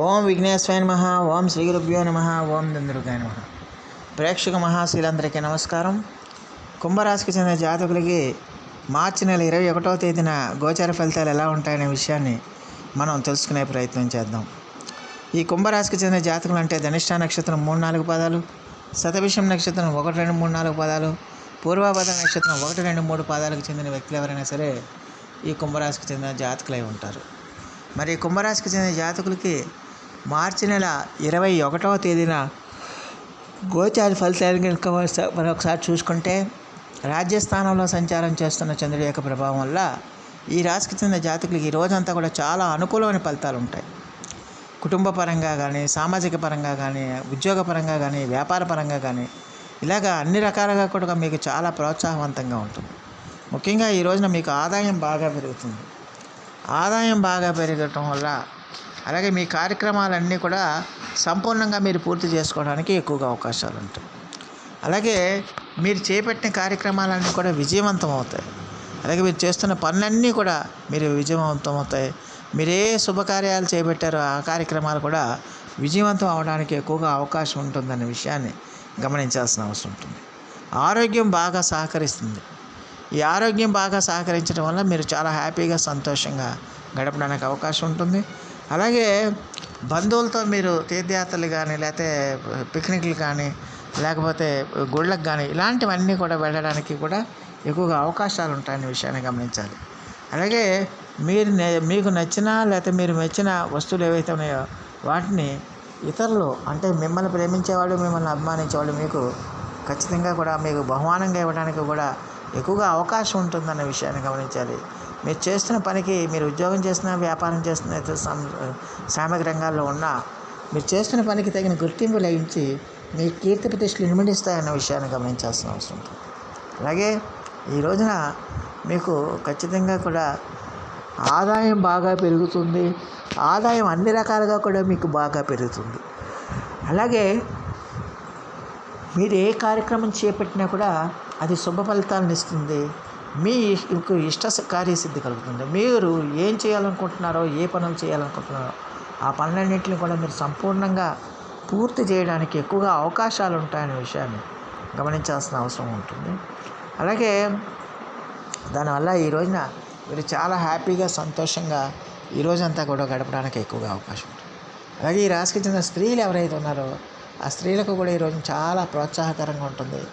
ఓం విఘ్నేశ్వరాయ నమ ఓం శ్రీ గురుభ్యో నమ ఓం దందురుగాయ నమ. ప్రేక్షక మహాశీలందరికీ నమస్కారం. కుంభరాశికి చెందిన జాతకులకి మార్చి నెల ఇరవై ఒకటవ తేదీన గోచార ఫలితాలు ఎలా ఉంటాయనే విషయాన్ని మనం తెలుసుకునే ప్రయత్నం చేద్దాం. ఈ కుంభరాశికి చెందిన జాతకులు అంటే ధనిష్ట నక్షత్రం మూడు నాలుగు పదాలు శతభిషం నక్షత్రం ఒకటి రెండు మూడు నాలుగు పదాలు పూర్వాభద్ర నక్షత్రం ఒకటి రెండు మూడు పాదాలకు చెందిన వ్యక్తులు ఎవరైనా సరే ఈ కుంభరాశికి చెందిన జాతకులై ఉంటారు. మరి కుంభరాశికి చెందిన జాతకులకి మార్చి నెల ఇరవై ఒకటవ తేదీన గోచార ఫలితాలు కనుక మరొకసారి చూసుకుంటే రాజ్యస్థానంలో సంచారం చేస్తున్న చంద్రుడి యొక్క ప్రభావం వల్ల ఈ రాశికి చెందిన జాతకులకి ఈ రోజంతా కూడా చాలా అనుకూలమైన ఫలితాలు ఉంటాయి. కుటుంబ పరంగా కానీ సామాజిక పరంగా కానీ ఉద్యోగ పరంగా కానీ వ్యాపార పరంగా కానీ ఇలాగ అన్ని రకాలుగా కూడా మీకు చాలా ప్రోత్సాహవంతంగా ఉంటుంది. ముఖ్యంగా ఈ రోజున మీకు ఆదాయం బాగా పెరుగుతుంది. ఆదాయం బాగా పెరగటం వల్ల అలాగే మీ కార్యక్రమాలన్నీ కూడా సంపూర్ణంగా మీరు పూర్తి చేసుకోవడానికి ఎక్కువగా అవకాశాలు ఉంటాయి. అలాగే మీరు చేపట్టిన కార్యక్రమాలన్నీ కూడా విజయవంతం అవుతాయి అలాగే మీరు చేస్తున్న పనులన్నీ కూడా మీరు విజయవంతం అవుతాయి మీరే శుభకార్యాలు చేపట్టారో ఆ కార్యక్రమాలు కూడా విజయవంతం అవడానికి ఎక్కువగా అవకాశం ఉంటుందనే విషయాన్ని గమనించాల్సిన అవసరం ఉంటుంది. ఆరోగ్యం బాగా సహకరిస్తుంది. ఈ ఆరోగ్యం బాగా సహకరించడం వల్ల మీరు చాలా హ్యాపీగా సంతోషంగా గడపడానికి అవకాశం ఉంటుంది. అలాగే బంధువులతో మీరు తీర్థయాత్రలు కానీ లేకపోతే పిక్నిక్లు కానీ లేకపోతే గుళ్ళకు కానీ ఇలాంటివన్నీ కూడా వెళ్ళడానికి కూడా ఎక్కువగా అవకాశాలు ఉంటాయనే విషయాన్ని గమనించాలి. అలాగే మీరు మీకు నచ్చిన లేకపోతే మీరు మెచ్చిన వస్తువులు ఏవైతే ఉన్నాయో వాటిని ఇతరులు అంటే మిమ్మల్ని ప్రేమించేవాళ్ళు మిమ్మల్ని అభిమానించేవాళ్ళు మీకు ఖచ్చితంగా కూడా మీకు బహుమానంగా ఇవ్వడానికి కూడా ఎక్కువగా అవకాశం ఉంటుందన్న విషయాన్ని గమనించాలి. మీరు చేస్తున్న పనికి మీరు ఉద్యోగం చేస్తున్న వ్యాపారం చేస్తున్న ఇతర సామాజిక రంగాల్లో ఉన్న మీరు చేస్తున్న పనికి తగిన గుర్తింపు లభించి మీ కీర్తి ప్రతిష్టలు ఇనుమడిస్తాయన్న విషయాన్ని గమనించాల్సిన అవసరం ఉంటుంది. అలాగే ఈ రోజున మీకు ఖచ్చితంగా కూడా ఆదాయం బాగా పెరుగుతుంది. ఆదాయం అన్ని రకాలుగా కూడా మీకు బాగా పెరుగుతుంది. అలాగే మీరు ఏ కార్యక్రమం చేపట్టినా కూడా అది శుభ ఫలితాలను ఇస్తుంది. మీ మీకు ఇష్ట కార్యసిద్ధి కలుగుతుంది. మీరు ఏం చేయాలనుకుంటున్నారో ఏ పనులు చేయాలనుకుంటున్నారో ఆ పనులన్నింటిని కూడా మీరు సంపూర్ణంగా పూర్తి చేయడానికి ఎక్కువగా అవకాశాలు ఉంటాయనే విషయాన్ని గమనించాల్సిన అవసరం ఉంటుంది. అలాగే దానివల్ల ఈ రోజున మీరు చాలా హ్యాపీగా సంతోషంగా ఈ రోజంతా కూడా గడపడానికి ఎక్కువగా అవకాశం ఉంటుంది. అలాగే ఈ రాశికి చెందిన స్త్రీలు ఎవరైతే ఉన్నారో ఆ స్త్రీలకు కూడా ఈరోజు చాలా ప్రోత్సాహకరంగా ఉంటుంది.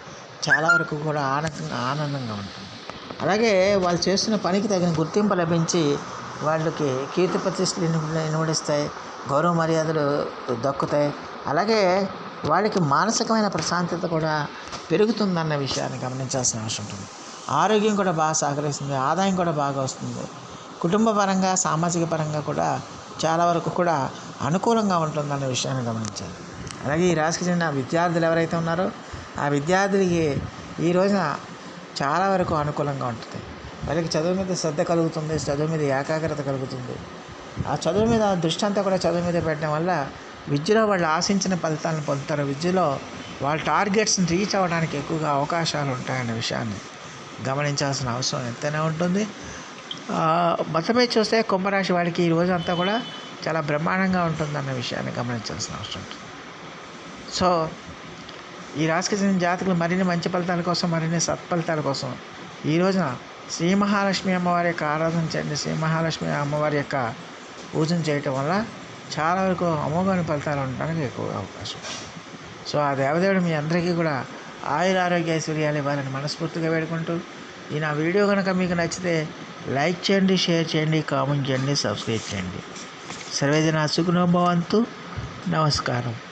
చాలా వరకు కూడా ఆనందంగా ఆనందంగా ఉంటుంది. అలాగే వాళ్ళు చేస్తున్న పనికి తగిన గుర్తింపు లభించి వాళ్ళకి కీర్తి ప్రతిష్టలు ఇనుమ- ఇనుమడిస్తాయి గౌరవ మర్యాదలు దక్కుతాయి. అలాగే వాళ్ళకి మానసికమైన ప్రశాంతత కూడా పెరుగుతుందన్న విషయాన్ని గమనించాల్సిన అవసరం ఉంటుంది. ఆరోగ్యం కూడా బాగా సహకరిస్తుంది ఆదాయం కూడా బాగా వస్తుంది. కుటుంబ పరంగా సామాజిక పరంగా కూడా చాలా వరకు కూడా అనుకూలంగా ఉంటుందన్న విషయాన్ని గమనించాలి. అలాగే ఈ రాశికి చెందిన విద్యార్థులు ఎవరైతే ఉన్నారో ఆ విద్యార్థులకి ఈ రోజున చాలా వరకు అనుకూలంగా ఉంటుంది. వాళ్ళకి చదువు మీద శ్రద్ధ కలుగుతుంది చదువు మీద ఏకాగ్రత కలుగుతుంది. ఆ చదువు మీద దృష్టి అంతా కూడా చదువు మీద పెట్టడం వల్ల విద్యలో వాళ్ళు ఆశించిన ఫలితాలను పొందుతారు. విద్యలో వాళ్ళ టార్గెట్స్ని రీచ్ అవ్వడానికి ఎక్కువగా అవకాశాలు ఉంటాయనే విషయాన్ని గమనించాల్సిన అవసరం ఎంతైనా ఉంటుంది. మొత్తమే చూస్తే కుంభరాశి వాడికి ఈ రోజు అంతా కూడా చాలా బ్రహ్మాండంగా ఉంటుందన్న విషయాన్ని గమనించాల్సిన అవసరం ఉంటుంది. సో ఈ రాశికి చెందిన జాతకులు మరిన్ని మంచి ఫలితాల కోసం మరిన్ని సత్ఫలితాల కోసం. ఈ రోజున శ్రీ మహాలక్ష్మి అమ్మవారి యొక్క ఆరాధన చేయండి. శ్రీ మహాలక్ష్మి అమ్మవారి యొక్క పూజను చేయటం వల్ల చాలా వరకు అమోఘమైన ఫలితాలు ఉండడానికి ఎక్కువ అవకాశం. సో ఆ దేవదేవుడు మీ అందరికీ కూడా ఆయుర ఆరోగ్య ఐశ్వర్యాలు ఇవ్వాలని మనస్ఫూర్తిగా వేడుకుంటూ ఈ నా వీడియో కనుక మీకు నచ్చితే లైక్ చేయండి షేర్ చేయండి కామెంట్ చేయండి సబ్స్క్రైబ్ చేయండి. సర్వేజన సుఖనోభవంతు నమస్కారం.